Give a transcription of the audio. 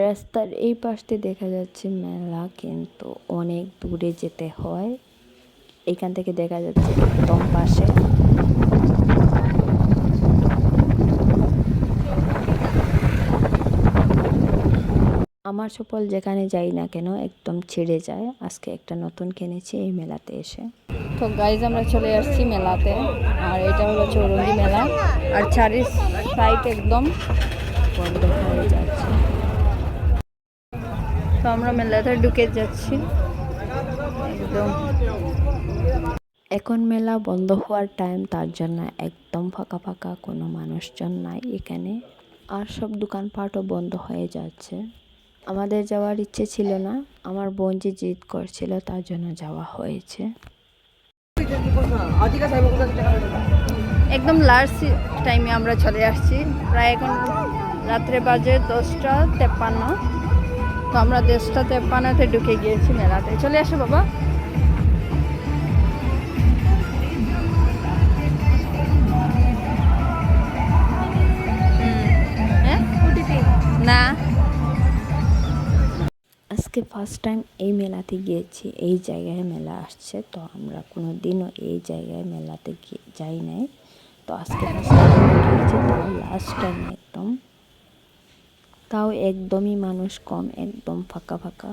রাস্তার এই পাশে দেখা যাচ্ছে মেলা, কিন্তু অনেক দূরে যেতে হয়। এখান থেকে দেখা যাচ্ছে একদম পাশে। আমার সফল যেখানে যাই না কেন একদম ছেড়ে যায়। আজকে একটা নতুন কিনেছি এই মেলাতে এসে। তো গাইজ আমরা চলে আসছি মেলাতে। আর এটা হলো চৌরঙ্গি মেলা। আর চারি সাইড একদম বন্ধ হয়ে যাচ্ছে। তো আমরা মেলাতে ঢুকে যাচ্ছি। একদম। এখন মেলা বন্ধ হওয়ার টাইম তার জন্য একদম ফাঁকা ফাঁকা কোনো মানুষজন নাই এখানে। আর সব দোকানপাটও বন্ধ হয়ে যাচ্ছে। আমাদের যাওয়ার ইচ্ছে ছিল না। আমার বোন যে জিদ করছিল তার জন্য যাওয়া হয়েছে। একদম লাস্ট টাইমে আমরা চলে আসছি। প্রায় এখন রাত্রে বাজে দশটা তেপ্পান্ন। তো আমরা দশটা তেপ্পান্নতে ঢুকে গিয়েছি মেলাতে চলে আসো বাবা? না আজকে ফার্স্ট টাইম এই মেলাতে গিয়েছি, এই জায়গায় মেলা আসছে, তো আমরা কোনো দিনও এই জায়গায় মেলাতে যাই নাই তো আজকে ফার্স্ট টাইম গিয়েছি তাও লাস্ট টাইম একদম তাও একদমই মানুষ কম একদম ফাঁকা ফাঁকা।